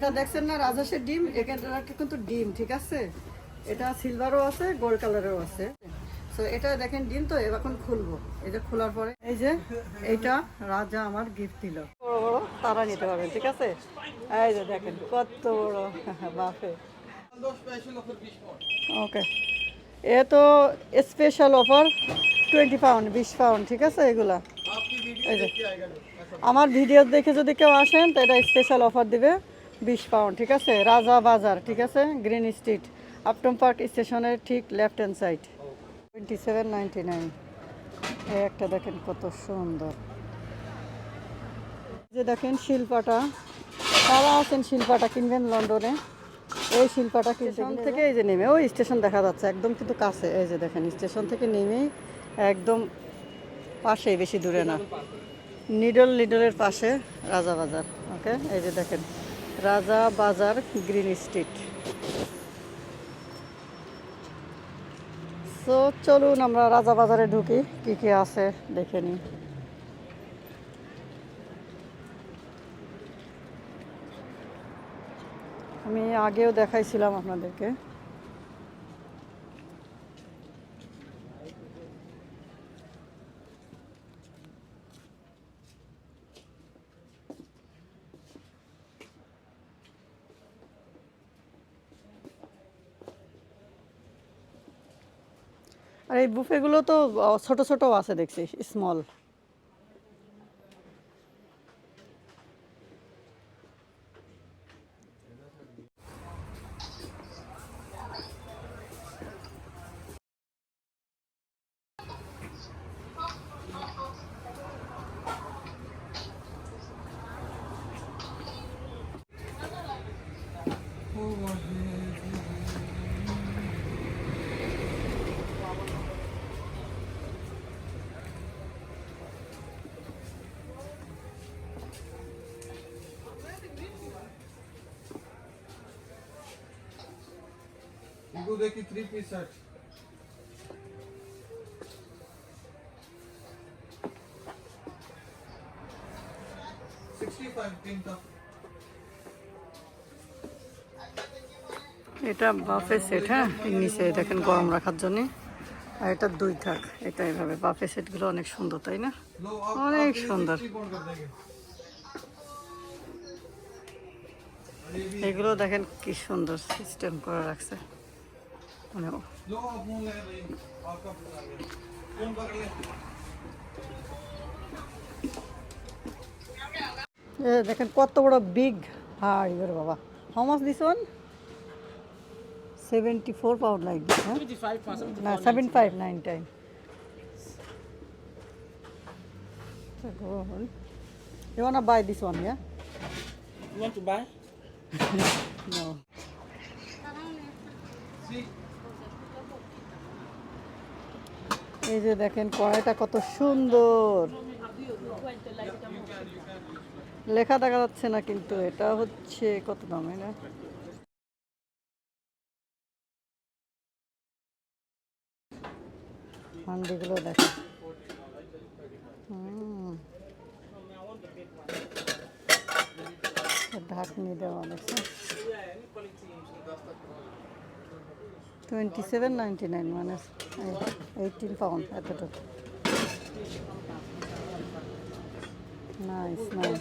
এটা দেখছেন না, রাজহাঁসের ডিম? এখানটা কিন্তু ডিম, ঠিক আছে? এটা সিলভারও আছে গোল্ড কালারেরও আছে। তো এটা দেখেন ডিম তো এখন খুলবো। এই যে খোলার পরে, এই যে, এইটা রাজা আমার গিফট দিল। বড় বড় তারা নিতে পারবেন, ঠিক আছে? এই যে দেখেন, কত বড় বাফে ওকে এ তো স্পেশাল অফার টোয়েন্টি পাউন্ড বিশ পাউন্ড ঠিক আছে, এগুলা। এই যে, আমার ভিডিও দেখে যদি কেউ আসেন, তো এটা স্পেশাল অফার দিবে। বিশ পাউন্ড ঠিক আছে? রাজা বাজার ঠিক আছে? গ্রিন স্ট্রিট আপটম পার্ক স্টেশনের ঠিক left hand side twenty seven ninety nine এই একটা দেখেন কত সুন্দর। এই যে দেখেন শিল্পাটা। তারা আছেন শিল্পাটা কিনবেন লন্ডনে। এই শিল্পাটা স্টেশন থেকে এই যে নেমে ওই স্টেশন দেখা যাচ্ছে একদম কিন্তু কাছে। এই যে দেখেন স্টেশন থেকে নেমেই একদম পাশেই বেশি দূরে না। নিডল নিডলের পাশে রাজা বাজার ওকে? এই যে দেখেন। রাজা বাজার গ্রিন স্ট্রিট। সো চলুন আমরা রাজা বাজারে ঢুকি, কি কি আছে দেখে নিই। আমি আগেও দেখাইছিলাম আপনাদেরকে। আর এই বুফেগুলো তো ছোট ছোট আছে দেখছি স্মল Oh my God. দেখি থ্রি পিস আছে এটা বাফে সেট হ্যাঁ? নিচে দেখেন গরম রাখার জন্যে। আর এটা দুই থাক এটা এইভাবে বাফে সেটগুলো অনেক সুন্দর তাই না? অনেক সুন্দর। এগুলো দেখেন কি সুন্দর সিস্টেম করে রাখছে। Ano? দেখেন কত বড় বিগ হাড় ইয়োর বাবা how much this one seventy four pound like this না seven five nine time You wanna buy this one, yeah? You want to buy? no. See? এই যে দেখেন, কড়াইটা কত সুন্দর। লেখা দেখা যাচ্ছে না কিন্তু, এটা হচ্ছে কত দামে না? হান্ডিগুলো হুম। ঢাকনি দেওয়া, দেখছেন? টোয়েন্টি সেভেন নাইনটি নাইন মানে এইটিন পাউন্ড নাইস নাইস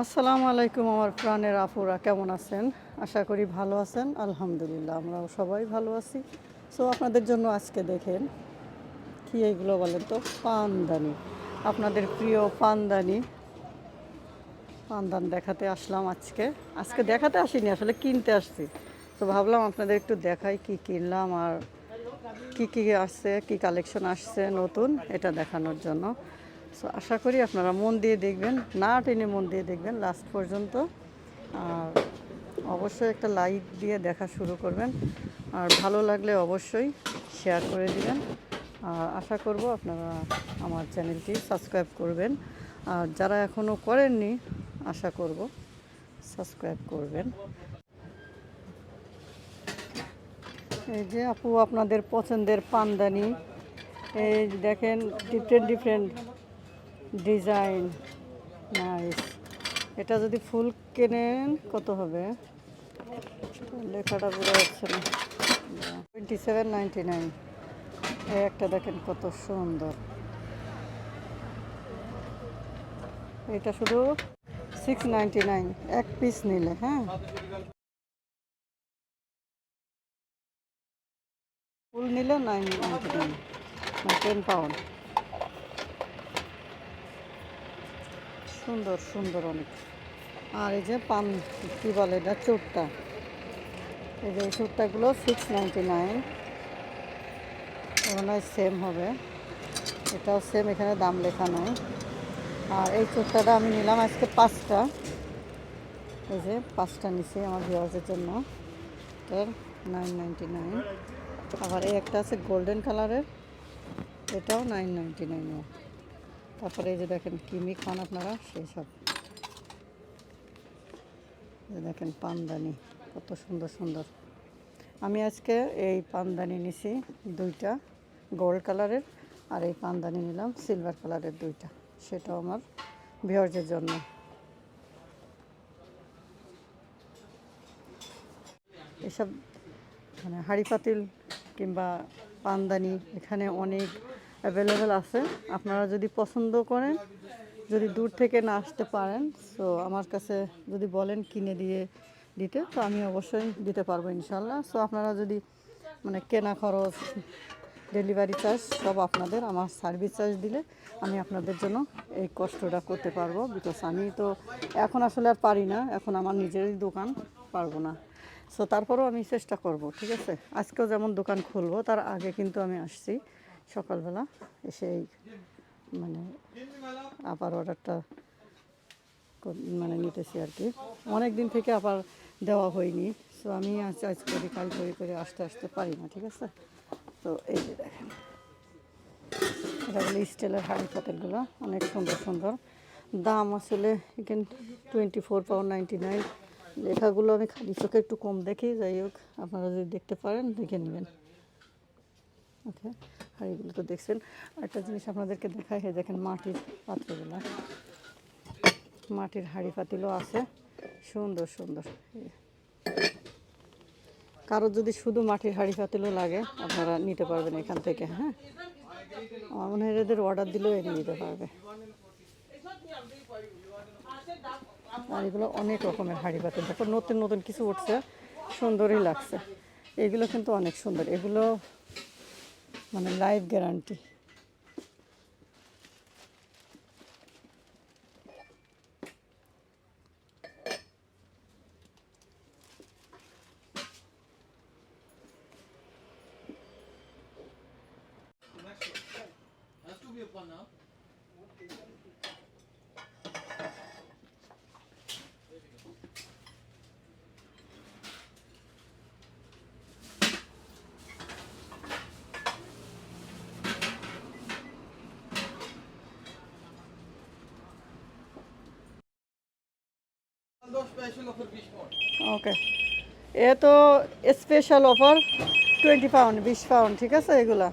আসসালামু আলাইকুম আমার প্রাণের আপুরা, কেমন আছেন? আশা করি ভালো আছেন, আলহামদুলিল্লাহ, আমরাও সবাই ভালো আছি। সো আপনাদের জন্য আজকে দেখেন, কি এইগুলো বলেন তো? পানদানি। আপনাদের প্রিয় পানদানি। পানদান দেখাতে আসলাম আজকে। আজকে দেখাতে আসিনি, আসলে কিনতে আসছি। তো ভাবলাম আপনাদের একটু দেখাই কি কিনলাম আর কি কি আসছে, কি কালেকশন আসছে নতুন, এটা দেখানোর জন্য। সো আশা করি আপনারা মন দিয়ে দেখবেন, না টেনে মন দিয়ে দেখবেন লাস্ট পর্যন্ত। আর অবশ্যই একটা লাইক দিয়ে দেখা শুরু করবেন। আর ভালো লাগলে অবশ্যই শেয়ার করে দিবেন। আর আশা করব আপনারা আমার চ্যানেলটি সাবস্ক্রাইব করবেন। আর যারা এখনও করেননি আশা করব। সাবস্ক্রাইব করবেন। এই যে আপু, আপনাদের পছন্দের পানদানি। এই দেখেন ডিফারেন্ট ডিফারেন্ট ডিজাইন নাইস এটা যদি ফুল কেনেন, কত হবে? লেখাটা বোঝা যাচ্ছে না। টোয়েন্টি সেভেন নাইনটি নাইন এই একটা দেখেন, কত সুন্দর। এটা শুধু সিক্স নাইনটি নাইন এক পিস নিলে হ্যাঁ। ফুল নিলে nine ninety nine ten pound সুন্দর সুন্দর অনেক। আর এই যে পান কী বলে এটা চোরটা এই যে চোরটাগুলো সিক্স নাইনটি নাইন মনে সেম হবে। এটাও সেম এখানে দাম লেখা নয় আর এই চোরটাটা আমি নিলাম আজকে পাঁচটা। এই যে পাঁচটা নিছি আমার ভিওয়ার্সের জন্য। এটার নাইন নাইন আবার এই একটা আছে গোল্ডেন কালারের এটাও নাইন নাইনটি নাইন তারপরে এই যে দেখেন কিমি খান আপনারা, সেই সব। দেখেন পানদানি, কত সুন্দর সুন্দর। আমি আজকে এই পানদানি নিছি দুইটা গোল্ড কালারের আর এই পানদানি নিলাম সিলভার কালারের দুইটা। সেটাও আমার ভিওর্সের জন্য। এসব মানে হাঁড়ি পাতিল কিংবা পানদানি এখানে অনেক অ্যাভেলেবেল আছে। আপনারা যদি পছন্দ করেন, যদি দূর থেকে না আসতে পারেন তো আমার কাছে যদি বলেন কিনে দিয়ে দিতে, তো আমি অবশ্যই দিতে পারব ইনশাল্লাহ সো আপনারা যদি মানে কেনা খরচ ডেলিভারি চার্জ সব আপনাদের, আমার সার্ভিস চার্জ দিলে আমি আপনাদের জন্য এই কষ্টটা করতে পারব। বিকজ আমি তো এখন আসলে আর পারি না, এখন আমার নিজেরই দোকান, পারব না। সো তারপরেও আমি চেষ্টা করব, ঠিক আছে? আজকেও যেমন দোকান খুলবো, তার আগে কিন্তু আমি আসছি। সকালবেলা এসে এই মানে আবার অর্ডারটা মানে নিতেছি আর কি। অনেক দিন থেকে আবার দেওয়া হয়নি। সো আমি আজ আজ করি কাল করি করে আসতে আসতে পারি না, ঠিক আছে? তো এই যে দেখেন। এটা হলো স্টিলের হাড়ি পাতিলগুলো, অনেক সুন্দর সুন্দর। দাম আসলে এখান twenty four pound ninety nine লেখাগুলো আমি খালি চোখে একটু কম দেখি, যাই হোক, আপনারা যদি দেখতে পারেন, দেখে নেবেন। ওকে, হাঁড়িগুলো তো দেখছেন। একটা জিনিস আপনাদেরকে দেখাই হয় দেখেন মাটির পাত্রগুলো মাটির হাঁড়ি পাতিলও আছে, সুন্দর সুন্দর। কারোর যদি শুধু মাটির হাঁড়ি পাতিলও লাগে, আপনারা নিতে পারবেন এখান থেকে হ্যাঁ? আমার মনে হয় এদের অর্ডার দিলেও এনে নিতে পারবে। আর এগুলো অনেক রকমের হাঁড়ি পাতিল। তারপর নতুন নতুন কিছু উঠছে, সুন্দরই লাগছে। এগুলো কিন্তু অনেক সুন্দর। এগুলো মানে life guarantee don't know. Okay এ তো স্পেশাল অফার টোয়েন্টি পাউন্ড বিশ পাউন্ড ঠিক আছে এগুলা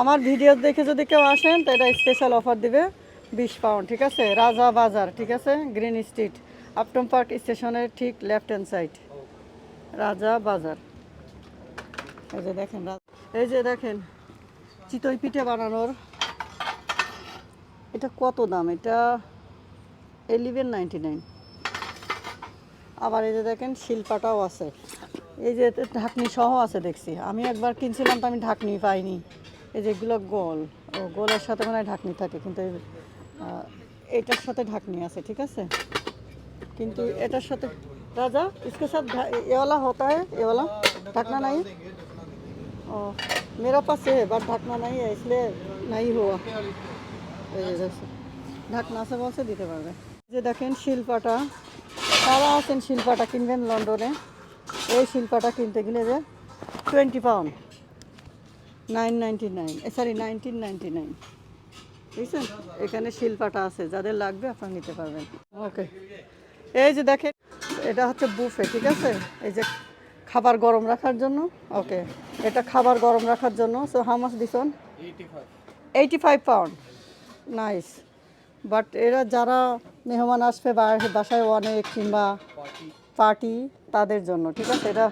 আমার ভিডিও দেখে যদি কেউ আসেন, তো এটা স্পেশাল অফার দিবে বিশ পাউন্ড ঠিক আছে? রাজা বাজার, ঠিক আছে? গ্রিন স্ট্রিট আপটম পার্ক স্টেশনের ঠিক লেফট হ্যান্ড সাইড রাজা বাজার। এই যে দেখেন এই যে দেখেন, চিতই পিঠে বানানোর। এটা কত দাম? এটা এলিভেন নাইনটি নাইন আবার এই যে দেখেন, শিল্পাটাও আছে। এই যে এতে ঢাকনি সহ আছে দেখছি আমি একবার কিনছিলাম তো আমি ঢাকনি পাইনি এই যে এগুলো গোল ও গোলের সাথে মানে ঢাকনি থাকে কিন্তু এই, আহ, এটার সাথে ঢাকনি আছে ঠিক আছে কিন্তু এটার সাথে রাজা इसके साथ ढा- ये वाला होता है ये वाला ढकना नहीं ओ मेरा पास है बट ढकना नहीं है इसलिए नहीं हुआ এই যে দেখছেন। ঢাকনা আছে বলছে দিতে পারবে এই যে দেখেন শিল্পাটা তারা আছেন শিল্পাটা কিনবেন লন্ডনে এই শিল্পাটা কিনতে গেলে যে twenty pound nine ninety nine sorry nineteen ninety nine এখানে শিল্পাটা আছে, যাদের লাগবে আপনারা নিতে পারবেন। ওকে। এই যে দেখেন, এটা হচ্ছে বুফে ঠিক আছে? এই যে খাবার গরম রাখার জন্য, ওকে। এটা খাবার গরম রাখার জন্য so how much this eighty five pound nice but এরা যারা মেহমান আসবে বাসায় অনেক কিংবা পার্টি তাদের জন্য ঠিক আছে এটা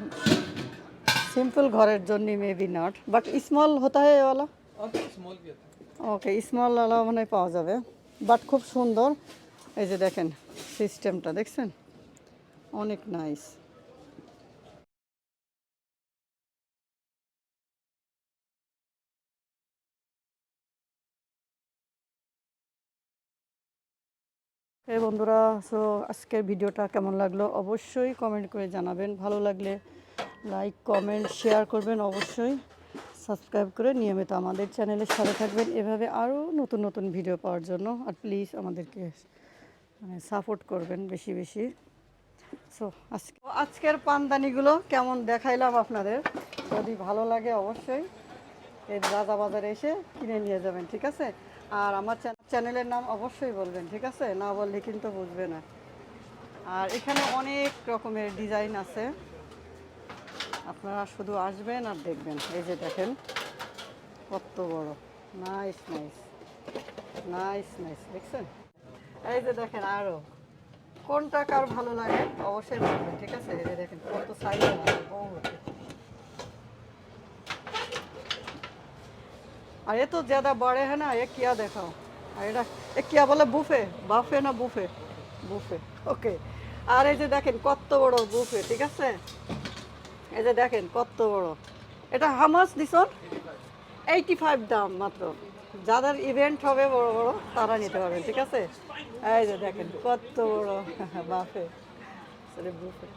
সিম্পল ঘরের জন্য মেবি নট বাট স্মল হতা হয় এওয়ালা Okay, small भी आता है ওকে স্মল আলা মনে হয় পাওয়া যাবে বাট খুব সুন্দর এই যে দেখেন সিস্টেমটা দেখছেন অনেক নাইস এই বন্ধুরা সো আজকের ভিডিওটা কেমন লাগল? অবশ্যই কমেন্ট করে জানাবেন। ভালো লাগলে লাইক কমেন্ট শেয়ার করবেন অবশ্যই। সাবস্ক্রাইব করে নিয়মিত আমাদের চ্যানেলের সাথে থাকবেন। এভাবে আরও নতুন নতুন ভিডিও পাওয়ার জন্য। আর প্লিজ আমাদেরকে মানে সাপোর্ট করবেন বেশি বেশি। সো আজকে আজকের পানদানিগুলো কেমন দেখাইলাম আপনাদের? যদি ভালো লাগে অবশ্যই এই রাজা বাজারে এসে কিনে নিয়ে যাবেন, ঠিক আছে? আর আমার চ্যান- চ্যানেলের নাম অবশ্যই বলবেন, ঠিক আছে? না বললে কিন্তু বুঝবে না। আর এখানে অনেক রকমের ডিজাইন আছে। আপনারা শুধু আসবেন আর দেখবেন। এই যে দেখেন, কত বড়। নাইস নাইস নাইস নাইস দেখছেন? এই যে দেখেন আরও। কোনটা কার ভালো লাগে অবশ্যই বলবেন, ঠিক আছে? এই যে দেখেন, কত সাইজ আছে। और ये तो ज़्यादा बड़े हैं ना ये क्या देखाओ আর এটা এ কিয়া বলে বুফে বাফে না বুফে বুফে ওকে আর এই যে দেখেন কত বড় বুফে ঠিক আছে এই যে দেখেন কত বড় এটা হামাস দিছন এইটি ফাইভ দাম মাত্র যাদের ইভেন্ট হবে বড় বড় তারা নিতে পারবেন ঠিক আছে এই যে দেখেন কত বড় বাফে সরি বুফে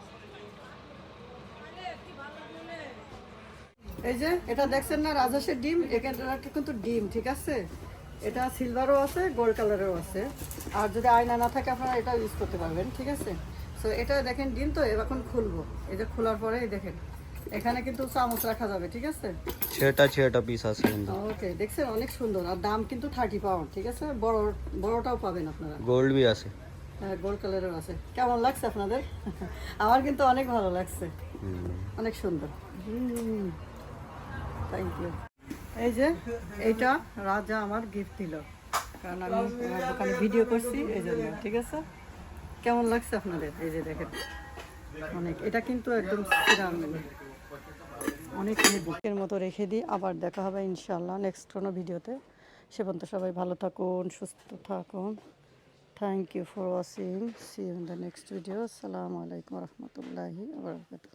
এই যে এটা দেখছেন না রাজহাঁসের ডিম? এখানটা কিন্তু ডিম ঠিক আছে? এটা সিলভারও আছে গোল্ড কালারেরও আছে। আর যদি আয়না না থাকে আপনারা এটা ইউজ করতে পারবেন ঠিক আছে? সো এটা দেখেন ডিম তো এখন খুলবো। এই যে খোলার পরে দেখেন এখানে কিন্তু চামচ রাখা যাবে ঠিক আছে? ছটা ছটা পিস আছে ওকে দেখছেন অনেক সুন্দর। আর দাম কিন্তু থার্টি পাউন্ড ঠিক আছে? বড় বড়টাও পাবেন আপনারা। গোল্ড বি আছে। হ্যাঁ গোল্ড কালারের আছে। কেমন লাগছে আপনাদের? আমার কিন্তু অনেক ভালো লাগছে। অনেক সুন্দর। থ্যাংক ইউ এই যে, এইটা রাজা আমার গিফট দিল। কারণ আমি দোকানে ভিডিও করছি, এই জন্য, ঠিক আছে? কেমন লাগছে আপনাদের? এই যে দেখেন, অনেক। এটা কিন্তু একদম অনেক বুকের মতো রেখে দিই, আবার দেখা হবে ইনশাল্লাহ নেক্সট কোনো ভিডিওতে সে পর্যন্ত সবাই ভালো থাকুন, সুস্থ থাকুন। Thank you for watching see in the next video আসসালামু আলাইকুম রহমতুল্লাহি আবরকাতুহ